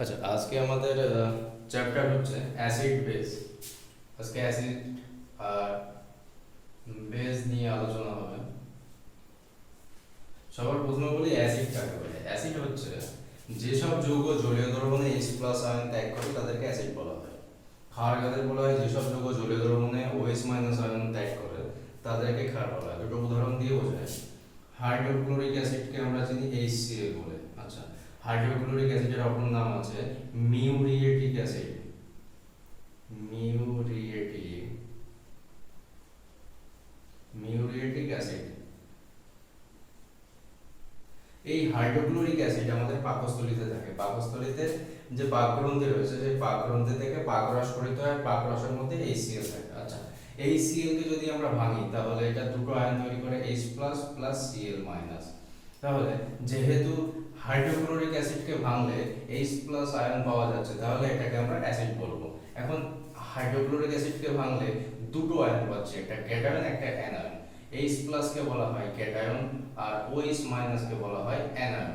আচ্ছা আজকে আমাদের চ্যাপ্টার হচ্ছে অ্যাসিড বেস আজকে অ্যাসিড আর বেস নিয়ে আলোচনা হবে। সবার প্রথমে বলি অ্যাসিড কাকে বলে? অ্যাসিড হচ্ছে যেসব যৌগ জলীয় দ্রবণে H প্লাস আয়ন ত্যাগ করে, তাদেরকে অ্যাসিড বলা হয়। ক্ষার কাদের বলা হয়? যেসব যৌগ জলীয় দ্রবণে OH আয়ন ত্যাগ করে, তাদেরকে ক্ষার বলা হয়। দুটো উদাহরণ দিয়ে বোঝায়। হাইড্রোক্লোরিক অ্যাসিডকে আমরা চিনি HCl বলে। হাইড্রোক্লোরিক অ্যাসিডের অপর নাম আছে muriatic acid. Muriatic. Muriatic acid. এই হাইড্রোক্লোরিক অ্যাসিড আমাদের পাকস্থলীতে থাকে। পাকস্থলীতে যে পাকগ্রন্থি রয়েছে, সেই পাকগ্রন্থি থেকে পাকরস গঠিত হয়, পাকরসের মধ্যে HCl থাকে। আচ্ছা HCl কে যদি আমরা ভাঙি, তাহলে এটা দুটো আয়ন তৈরি করে H plus plus Cl minus তাহলে যেহেতু হাইড্রোক্লোরিক অ্যাসিডকে ভাঙলে H প্লাস আয়ন পাওয়া যাচ্ছে, তাহলে এটাকে আমরা অ্যাসিড বলব। এখন হাইড্রোক্লোরিক অ্যাসিডকে ভাঙলে দুটো আয়ন পাচ্ছি, একটা ক্যাটায়ন একটা অ্যানায়ন H প্লাসকে বলা হয় ক্যাটায়ন আর OH মাইনাসকে বলা হয় অ্যানায়ন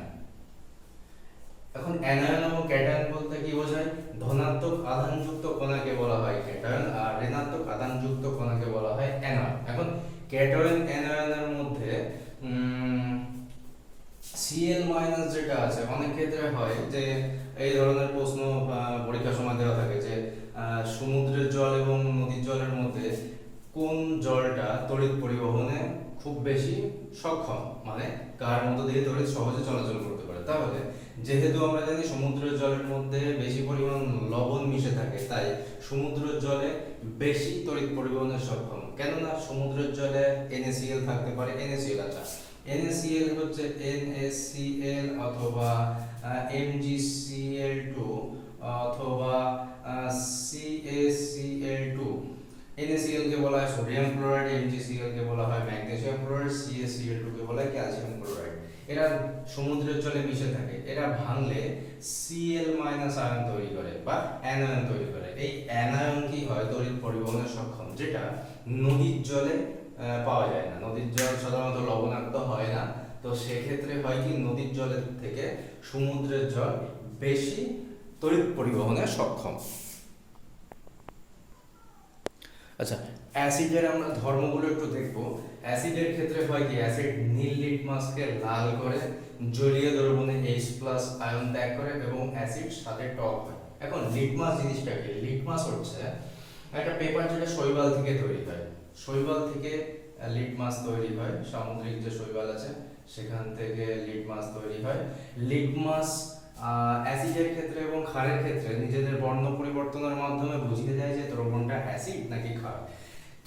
এখন অ্যানায়ন এবং ক্যাটায়ন বলতে কি বোঝায়? ধনাত্মক আধানযুক্ত কণাকে বলা হয় ক্যাটায়ন আর ঋণাত্মক আধানযুক্ত কণাকে বলা হয় অ্যানায়ন এখন ক্যাটায়ন অ্যানায়নের মধ্যে সিএল মাইনাস যেটা আছে, অনেক ক্ষেত্রে হয় যে এই ধরনের প্রশ্ন পরীক্ষার সময় দেওয়া থাকে যে সমুদ্রের জল এবং নদীর জলের মধ্যে কোন জলটা তড়িৎ পরিবহনে খুব বেশি সক্ষম? মানে কার মধ্য দিয়ে তড়িৎ সহজে চলাচল করতে পারে? তাহলে যেহেতু আমরা জানি সমুদ্রের জলের মধ্যে বেশি পরিমাণ লবণ মিশে থাকে, তাই সমুদ্রের জলে বেশি তড়িৎ পরিবহনে সক্ষম। কেননা সমুদ্রের জলে NaCl থাকতে পারে NaCl আচ্ছা। NaCl হচ্ছে NaCl অথবা MgCl2 অথবা CaCl2 NaCl কে বলা হয় সোডিয়াম ক্লোরাইড MgCl কে বলা হয় ম্যাগনেসিয়াম ক্লোরাইড CaCl2 কে বলা হয় ক্যালসিয়াম ক্লোরাইড এরা সমুদ্রের জলে মিশে থাকে, এরা ভাঙলে Cl মাইনাস আয়ন তৈরি করে বা অ্যানায়ন তৈরি করে। এই অ্যানায়ন কি হয়? তড়িৎ পরিবহনের সক্ষম, যেটা নদীর জলে পাওয়া যায় না। নদীর জল সাধারণত লবণাক্ত হয় না। তো সেক্ষেত্রে হয় কি, নদীর জলের থেকে সমুদ্রের জল বেশি তড়িৎ পরিবহনে সক্ষম। আচ্ছা অ্যাসিডের আমরা ধর্মগুলো একটু দেখব। অ্যাসিডের ক্ষেত্রে হয় কি, অ্যাসিড নীল লিটমাসকে লাল করে, জলীয় দ্রবণে H প্লাস আয়ন ত্যাগ করে এবং অ্যাসিড সাথে টক হয়। এখন লিটমাস জিনিসটা কি লিটমাস হচ্ছে একটা পেপার যেটা শৈবাল থেকে তৈরি হয়। শৈবাল থেকে লিটমাস তৈরি হয়, সামুদ্রিক যে শৈবাল আছে, সেখান থেকে লিট মাছ তৈরি হয়। লিট মাছ অ্যাসিডের ক্ষেত্রে এবং ক্ষারের ক্ষেত্রে নিজেদের বর্ণ পরিবর্তনের মাধ্যমে বুঝিয়ে দেয় যে দ্রবণটা অ্যাসিড নাকি ক্ষার।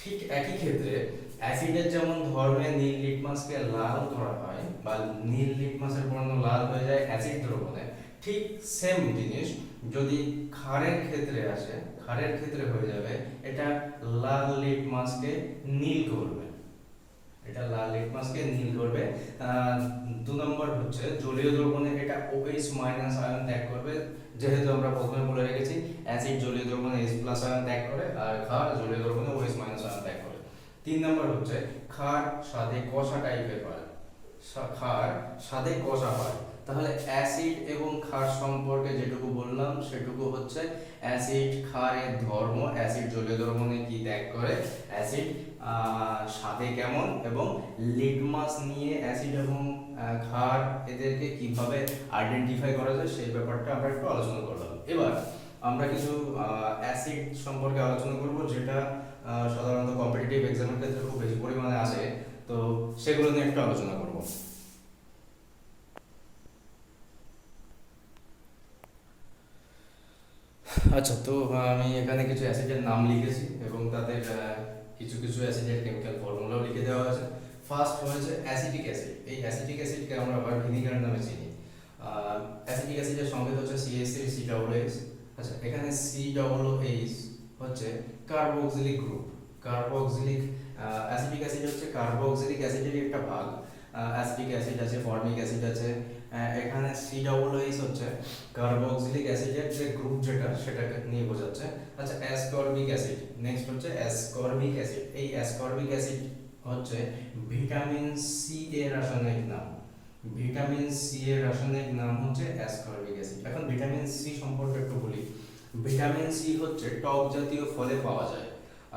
ঠিক একই ক্ষেত্রে অ্যাসিডের যেমন ধর্মে নীল লিটমাসকে লাল ধরা হয় বা নীল লিটমাসের বর্ণ লাল হয়ে যায় অ্যাসিড দ্রবণে, ঠিক সেম জিনিস যদি ক্ষারের ক্ষেত্রে আসে, ক্ষারের ক্ষেত্রে হয়ে যাবে, এটা লাল লিট লিটমাসকে নীল করবে। এটা লাল লিট লিটমাসকে নীল করবে। দু নম্বর হচ্ছে জলীয় দ্রবণে এটা OH মাইনাস আয়ন ত্যাগ করবে। যেহেতু আমরা প্রথমে বলে রেখেছি অ্যাসিড জলীয় দ্রবণে H প্লাস আয়ন ত্যাগ করে আর ক্ষার জলীয় দ্রবণে OH মাইনাস আয়ন ত্যাগ করে। তিন নম্বর হচ্ছে ক্ষার সাথে কষা টাইপের হয়। সা- ক্ষার সাথে কষা হয়। তাহলে অ্যাসিড এবং ক্ষার সম্পর্কে যেটুকু বললাম, সেটুকু হচ্ছে অ্যাসিড, ক্ষারের ধর্ম, অ্যাসিড জলীয় দ্রবণে কি ত্যাগ করে? অ্যাসিড স্বাদে কেমন? এবং লিটমাস নিয়ে অ্যাসিড এবং ক্ষার এদেরকে কীভাবে আইডেন্টিফাই করা যায়, সেই ব্যাপারটা আমরা একটু আলোচনা করলাম। এবার আমরা কিছু অ্যাসিড সম্পর্কে আলোচনা করব, যেটা সাধারণত কম্পিটিটিভ এক্সামের ক্ষেত্রে খুব বেশি পরিমাণে আসে। তো সেগুলো নিয়ে একটু আলোচনা করব। আচ্ছা তো আমি এখানে কিছু অ্যাসিডের নাম লিখেছি এবং তাদের কিছু কিছু অ্যাসিডের কেমিক্যাল ফর্মুলাও লিখে দেওয়া আছে। ফার্স্ট হয়েছে অ্যাসিটিক অ্যাসিড এই অ্যাসিটিক অ্যাসিডকে আমরা আবার ভিনিগার নামে চিনি। অ্যাসিটিক অ্যাসিডের সংকেত হচ্ছে সিএসসি সি ডাবল এইচ আচ্ছা এখানে সি ডাবল এইচ হচ্ছে carboxylic group carboxylic acetic acid হচ্ছে কার্বক্সিলিক অ্যাসিডেরই একটা ভাগ। অ্যাসিটিক অ্যাসিড আছে ফর্মিক অ্যাসিড আছে এখানে সি ডাবল এইচ হচ্ছে কার্বক্সিলিক অ্যাসিডের যে গ্রুপ যেটা, সেটাকে নিয়ে বোঝাচ্ছে। আচ্ছা অ্যাসকর্বিক অ্যাসিড নেক্সট হচ্ছে অ্যাসকর্বিক অ্যাসিড এই অ্যাসকর্বিক অ্যাসিড হচ্ছে ভিটামিন সি এর রাসায়নিক নাম। ভিটামিন সি এর রাসায়নিক নাম হচ্ছে অ্যাসকর্বিক অ্যাসিড এখন ভিটামিন সি সম্পর্কে একটু বলি। ভিটামিন সি হচ্ছে টক জাতীয় ফলে পাওয়া যায়।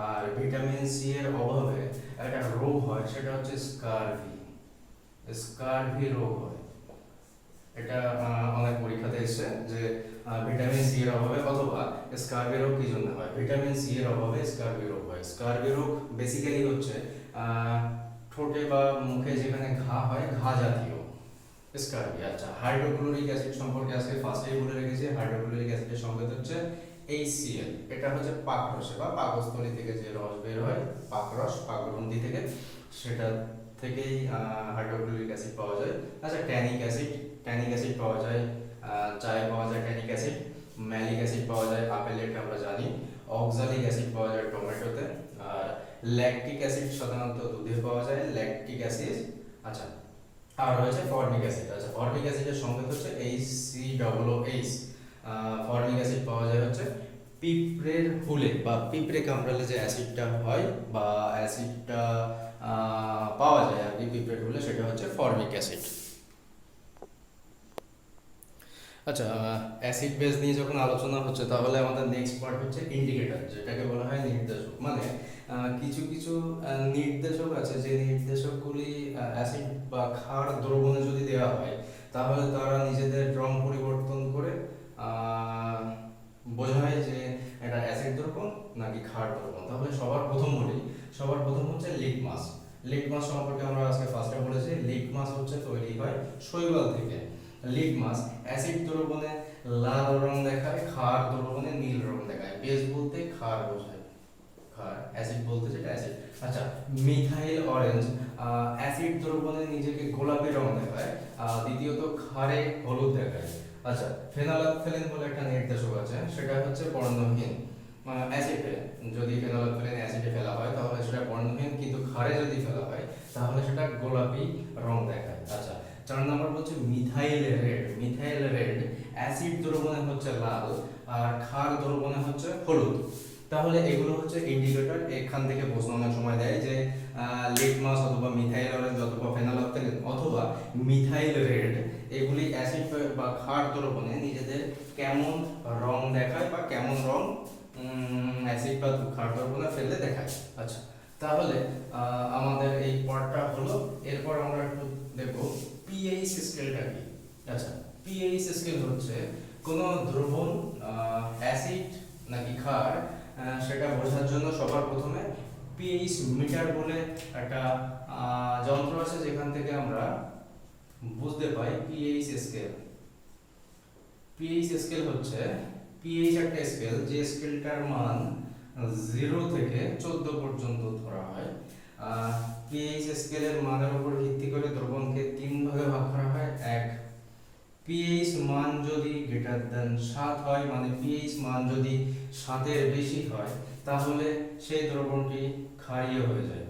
আর ভিটামিন সি এর অভাবে একটা রোগ হয়, সেটা হচ্ছে স্কারভি স্কারভি রোগ হয়। এটা অনেক পরীক্ষাতে এসেছে যে ভিটামিন সি এর অভাবে অথবা স্কারভি রোগ কি জন্য হয়? ভিটামিন সি এর অভাবে স্কারভি রোগ হয়। স্কারভি রোগ বেসিক্যালি হচ্ছে ঠোঁটে বা মুখে যেখানে ঘা হয়, ঘা জাতীয় স্কারভি আচ্ছা হাইড্রোক্লোরিক অ্যাসিড সম্পর্কে আজকে ফার্স্টেই বলে রেখেছি হাইড্রোক্লোরিক অ্যাসিডের সংকেত হচ্ছে HCl এটা হচ্ছে পাকরসে বা পাকস্থলী থেকে যে রস বের হয় পাকরস পাকগ্রন্থি থেকে, সেটা থেকেই হাইড্রোক্লোরিক অ্যাসিড পাওয়া যায়। আচ্ছা ট্যানিক অ্যাসিড ট্যানিক অ্যাসিড পাওয়া যায় চায়ে পাওয়া যায় ট্যানিক অ্যাসিড ম্যালিক অ্যাসিড পাওয়া যায় আপেলে এটা আমরা জানি অক্সালিক অ্যাসিড পাওয়া যায় টমেটোতে, আর ল্যাকটিক অ্যাসিড সাধারণত দুধে পাওয়া যায় ল্যাকটিক অ্যাসিড আচ্ছা আর রয়েছে ফর্মিক অ্যাসিড আচ্ছা ফর্মিক অ্যাসিডের সংকেত হচ্ছে H C double H formic acid পাওয়া যায় হচ্ছে পিঁপড়ের হুলে, বা পিঁপড়ে কামড়ালে যে অ্যাসিডটা হয়, বা অ্যাসিডটা পাওয়া যায় আর কি পিঁপড়ের হুলে, সেটা হচ্ছে ফর্মিক অ্যাসিড আচ্ছা অ্যাসিড বেস নিয়ে যখন আলোচনা হচ্ছে, তাহলে আমাদের নেক্সট পার্ট হচ্ছে ইন্ডিকেটর যেটাকে বলা হয় নির্দেশক। মানে কিছু কিছু নির্দেশক আছে, যে নির্দেশকগুলি অ্যাসিড বা ক্ষার দ্রবণে যদি দেওয়া হয়, তাহলে তারা নিজেদের রং পরিবর্তন করে বোঝায় যে এটা অ্যাসিড দ্রবণ নাকি ক্ষার দ্রবণ। তাহলে সবার প্রথম বলি, সবার প্রথম হচ্ছে লিটমাস লিটমাস সম্পর্কে আমরা আজকে ফার্স্টে বলেছি। লিটমাস হচ্ছে তৈরি হয় শৈবাল থেকে। লিটমাস অ্যাসিড দ্রবণে লাল রং দেখায়, ক্ষার দ্রবণে নীল রং দেখায়। বেস বলতে ক্ষার বোঝায়। ক্ষার অ্যাসিড বলতে যেটা অ্যাসিড আচ্ছা মিথাইল অরেঞ্জ অ্যাসিড দ্রবণে নিজেকে গোলাপি রং দেখায় দ্বিতীয়ত ক্ষারে হলুদ দেখায়। আচ্ছা ফেনালাফথেলিন বলে একটা নির্দেশক আছে, সেটা হচ্ছে বর্ণহীন। অ্যাসিডে যদি ফেনালাফথেলিন অ্যাসিডে ফেলা হয়, তাহলে সেটা বর্ণহীন, কিন্তু ক্ষারে যদি ফেলা হয়, তাহলে সেটা গোলাপি রং দেখায়। আচ্ছা চার নম্বর হচ্ছে methyl red. Methyl red, acid দ্রবণে হচ্ছে লাল আর ক্ষার দ্রবণে হচ্ছে হলুদ। তাহলে এগুলো হচ্ছে ইন্ডিকেটর এখান থেকে প্রশ্ন অনেক সময় দেয় যে লিটমাস অথবা মিথাইল অরেঞ্জ অথবা ফেনালফথেলিন অথবা মিথাইল রেড, এগুলি অ্যাসিড বা ক্ষার দ্রবণে নিজেদের কেমন রং দেখায় বা কেমন রং অ্যাসিড বা ক্ষার দ্রবণে ফেলে দেখায়। আচ্ছা তাহলে আমাদের এই পার্টটা হলো, এরপর আমরা একটু দেখব পিএইচ স্কেলটা কি? আচ্ছা পিএইচ স্কেল হচ্ছে কোন দ্রবণ অ্যাসিড নাকি ক্ষার সেটা বোঝার জন্য সবার প্রথমে পিএইচ মিটার বলে একটা যন্ত্র আছে যেখান থেকে আমরা বুঝতে পাই পিএইচ স্কেল পিএইচ স্কেল হচ্ছে পিএইচ একটা স্কেল যে স্কেলটার মান জিরো থেকে চোদ্দ পর্যন্ত ধরা হয়। পিএইচ স্কেলের মানের উপর ভিত্তি করে দ্রবণকে তিন ভাগে ভাগ করা হয়, এক পিএইচ মান যদি গ্রেটার দেন সাত হয় মানে পিএইচ মান যদি সাতের বেশি হয়, তাহলে সেই দ্রবণটি ক্ষারীয় হয়ে যায়।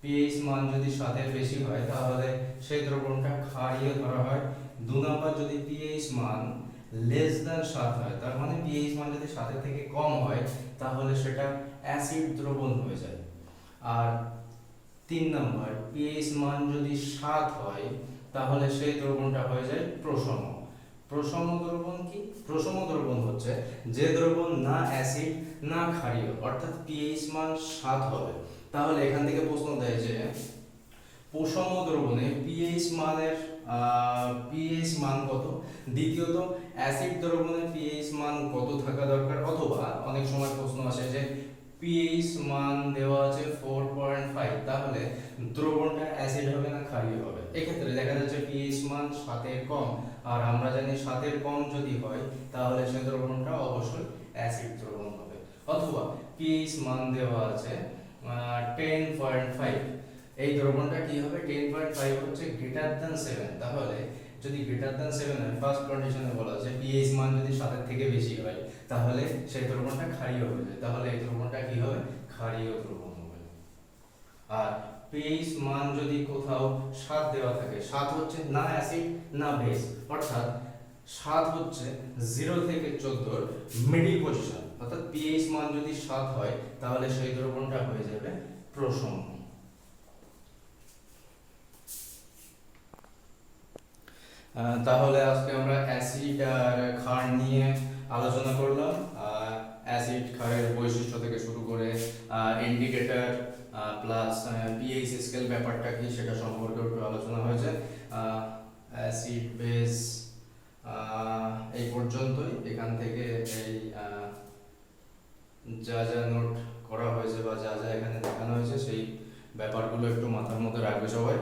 পিএইচ মান যদি সাতের বেশি হয়, তাহলে সেই দ্রবণটা ক্ষারীয় ধরা হয়। দু নম্বর যদি পিএইচ মান লেস দ্যান সাত হয়। তার মানে পিএইচ মান যদি সাতের থেকে কম হয়, তাহলে সেটা অ্যাসিড দ্রবণ হয়ে যায়। আর তিন নম্বর পিএইচ মান যদি সাত হয়, তাহলে সেই দ্রবণটা হয়ে যায় প্রসম। প্রসম দ্রবণ কি? প্রসম দ্রবণ হচ্ছে যে দ্রবণ না অ্যাসিড না ক্ষারীয়, অর্থাৎ পিএইচ মান সাত হবে। তাহলে এখান থেকে প্রশ্ন দেয় যে, প্রসম দ্রবণে পিএইচ মানের পিএইচ মান কত? দ্বিতীয়ত অ্যাসিড দ্রবণে পিএইচ মান কত থাকা দরকার? অথবা অনেক সময় প্রশ্ন আসে যে পিএইচ মান দেওয়া আছে ফোর পয়েন্ট ফাইভ তাহলে দ্রবণটা অ্যাসিড হবে না ক্ষারীয় হবে? এক্ষেত্রে দেখা যাচ্ছে পিএইচ মান সাতের কম, আর আমরা জানি সাতের কম যদি হয়, তাহলে সে দ্রবণটা অবশ্যই অ্যাসিড দ্রবণ হবে। অথবা পিএইচ মান দেওয়া আছে টেন পয়েন্ট ফাইভ এই দ্রবণটা কি হবে? টেন পয়েন্ট ফাইভ হচ্ছে গ্রেটার দ্যান সেভেন তাহলে যদি গ্রেটার দ্যান সেভেন হয় ফার্স্ট কন্ডিশনে বলা আছে পিএইচ মান যদি সাতের থেকে বেশি হয়, তাহলে সেই দ্রবণটা ক্ষারীয় হয়ে যায়। তাহলে এই দ্রবণটা কি হবে? ক্ষারীয় দ্রবণ হবে। আর পিএইচ মান যদি কোথাও সাত দেওয়া থাকে, সাত হচ্ছে না অ্যাসিড না বেস অর্থাৎ সাত হচ্ছে জিরো থেকে চোদ্দোর মিডিল পজিশন অর্থাৎ পিএইচ মান যদি সাত হয়, তাহলে সেই দ্রবণটা হয়ে যাবে প্রসম তাহলে আজকে আমরা অ্যাসিড আর ক্ষার নিয়ে আলোচনা করলাম। অ্যাসিড ক্ষারের বৈশিষ্ট্য থেকে শুরু করে ইন্ডিকেটর প্লাস পিএইচ স্কেল ব্যাপারটা কি সেটা সম্পর্কে একটু আলোচনা হয়েছে। অ্যাসিড বেস এই পর্যন্তই। এখান থেকে এই যা যা নোট করা হয়েছে বা যা যা এখানে দেখানো হয়েছে, সেই ব্যাপারগুলো একটু মাথার মধ্যে রাখবে সবাই।